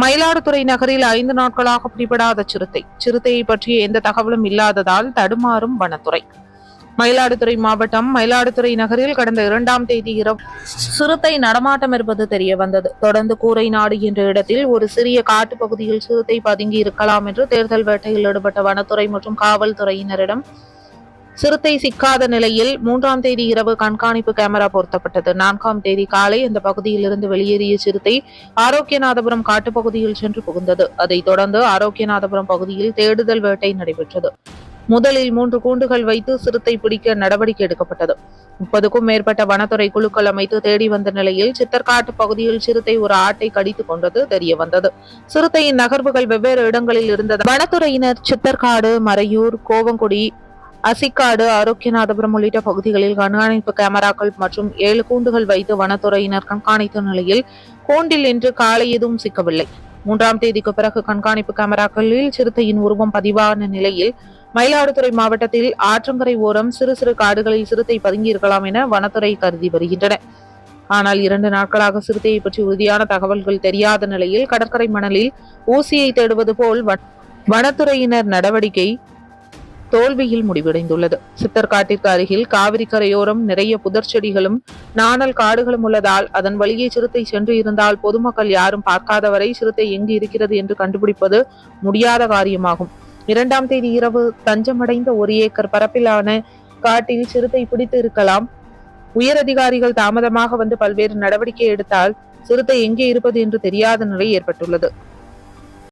மயிலாடுதுறை நகரில் ஐந்து நாட்களாக பிடிபடாத சிறுத்தை. சிறுத்தையை பற்றிய எந்த தகவலும் இல்லாததால் தடுமாறும் வனத்துறை. மயிலாடுதுறை மாவட்டம் மயிலாடுதுறை நகரில் கடந்த இரண்டாம் தேதி இரவு சிறுத்தை நடமாட்டம் இருப்பது தெரிய வந்தது தொடர்ந்து கூரை நாடு என்ற இடத்தில் ஒரு சிறிய காட்டு பகுதியில் சிறுத்தை பதுங்கி இருக்கலாம் என்று தேர்தல் வேட்டையில் ஈடுபட்ட வனத்துறை மற்றும் காவல்துறையினரிடம் சிறுத்தை சிக்காத நிலையில் மூன்றாம் தேதி இரவு கண்காணிப்பு கேமரா பொருத்தப்பட்டது. நான்காம் தேதி காலை இந்த பகுதியிலிருந்து வெளியேறிய சிறுத்தை ஆரோக்கியநாதபுரம் காட்டுப்பகுதியில் சென்று புகுந்தது. அதைத் தொடர்ந்து ஆரோக்கியநாதபுரம் பகுதியில் தேடுதல் வேட்டை நடைபெற்றது. முதலில் மூன்று கூண்டுகள் வைத்து சிறுத்தை பிடிக்க நடவடிக்கை எடுக்கப்பட்டது. முப்பதுக்கும் மேற்பட்ட வனத்துறை குழுக்கள் அமைத்து தேடி வந்த நிலையில் சித்தர்காட்டு பகுதியில் சிறுத்தை ஒரு ஆட்டை கடித்துக் கொண்டது தெரிய வந்தது. சிறுத்தையின் நகர்வுகள் வெவ்வேறு இடங்களில் இருந்தது வனத்துறையினர் சித்தர்காடு மறையூர் கோவங்குடி அசிக்காடு ஆரோக்கியநாதபுரம் உள்ளிட்ட பகுதிகளில் கண்காணிப்பு கேமராக்கள் மற்றும் ஏழு கூண்டுகள் வைத்து வனத்துறையினர் கண்காணித்த நிலையில் கூண்டில் இன்று காலை எதுவும் சிக்கவில்லை. மூன்றாம் தேதிக்கு பிறகு கண்காணிப்பு கேமராக்களில் சிறுத்தையின் உருவம் பதிவான நிலையில் மயிலாடுதுறை மாவட்டத்தில் ஆற்றங்கரை ஓரம் சிறு சிறு காடுகளில் சிறுத்தை பதுங்கியிருக்கலாம் என வனத்துறை கருதி வருகின்றன. ஆனால் இரண்டு நாட்களாக சிறுத்தையை பற்றி உறுதியான தகவல்கள் தெரியாத நிலையில் கடற்கரை மணலில் ஊசியை தேடுவது போல் வனத்துறையினர் நடவடிக்கை தோல்வியில் முடிவடைந்துள்ளது. சித்தர்காட்டிற்கு அருகில் காவிரி கரையோரம் நிறைய புதர் செடிகளும் நாணல் காடுகளும் உள்ளதால் அதன் வழியே சிறுத்தை சென்று இருந்தால் பொதுமக்கள் யாரும் பார்க்காதவரை சிறுத்தை எங்கு இருக்கிறது என்று கண்டுபிடிப்பது முடியாத காரியமாகும். இரண்டாம் தேதி இரவு தஞ்சமடைந்த ஒரு ஏக்கர் பரப்பிலான காட்டில் சிறுத்தை பிடித்து இருக்கலாம். உயரதிகாரிகள் தாமதமாக வந்து பல்வேறு நடவடிக்கை எடுத்தால் சிறுத்தை எங்கே இருப்பது என்று தெரியாத நிலை ஏற்பட்டுள்ளது.